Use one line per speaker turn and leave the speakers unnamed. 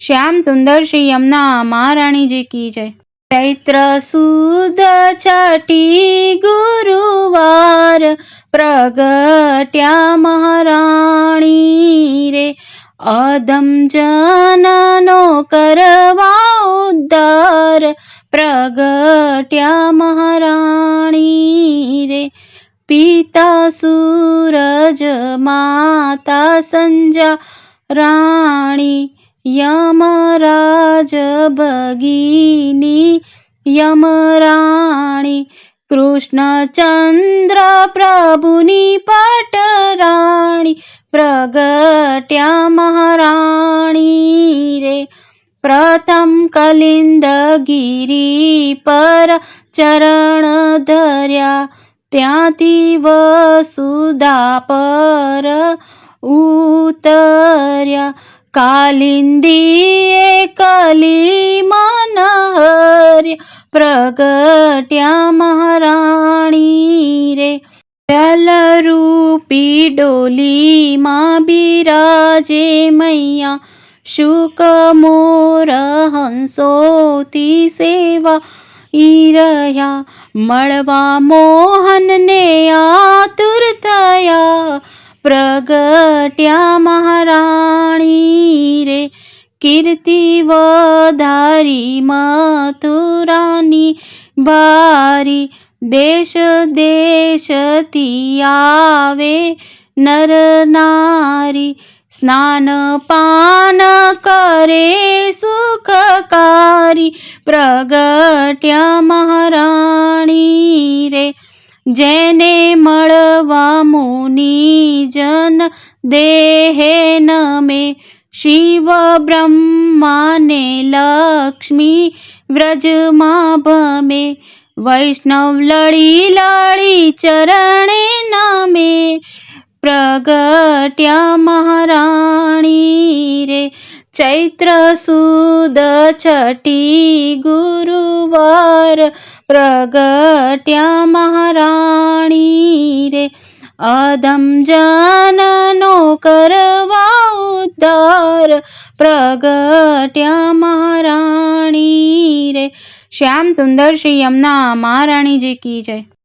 શ્યામ સુંદર શ્રી યમુના મહારાણીજી કી જય. ચૈત્ર સુદ છઠી ગુરુવાર પ્રગટ્યા મહારાણી રે. અધમ જનનો કરવા ઉદ્ધાર પ્રગટ્યા મહારાણી રે. પિતા સૂરજ, માતા સંજા રાણી યમરાજ ભગીની યમરાણી કૃષ્ણચંદ્ર પ્રભુની પટરાણી પ્રગટ્યા મહારાણી રે. પ્રથમ કલિંદ ગિરી પર ચરણ ધર્યા, ત્યાંથી વસુધા પર ઉતર્યા. કાલિંદીએ કલી મનહર્ય પ્રગટ્યા મહારાણી રે જલરૂપી ડોલીમાં બિરાજે મૈયા શુક મોર હંસોતી સેવા ઈ રહ્યા મળવા મોહનને આતુર થયા પ્રગટ્યા મહારાણી રે કીર્તિ વધારી, મથુરાની બારી દેશ દેશથી આવે, નર નારી સ્નાન પાન કરે, સુખકારી પ્રગટ્યા મહારાણી રે. જેને મળવા મુનિ જન દેહે નમે શિવ બ્રહ્માને લક્ષ્મી વ્રજમાં ભમે, વૈષ્ણવ લળી લળી ચરણે નમે, પ્રગટ્યા મહારાણી રે, ચૈત્ર સુદ છઠી ગુરુવાર, પ્રગટ્યા મહારાણી રે, અધમ જનનો કરવા ઉદ્ધાર પ્રગટ્યા મહારાણી રે. શ્યામ સુંદર શ્રી યમુના મહારાણીજી કી જય.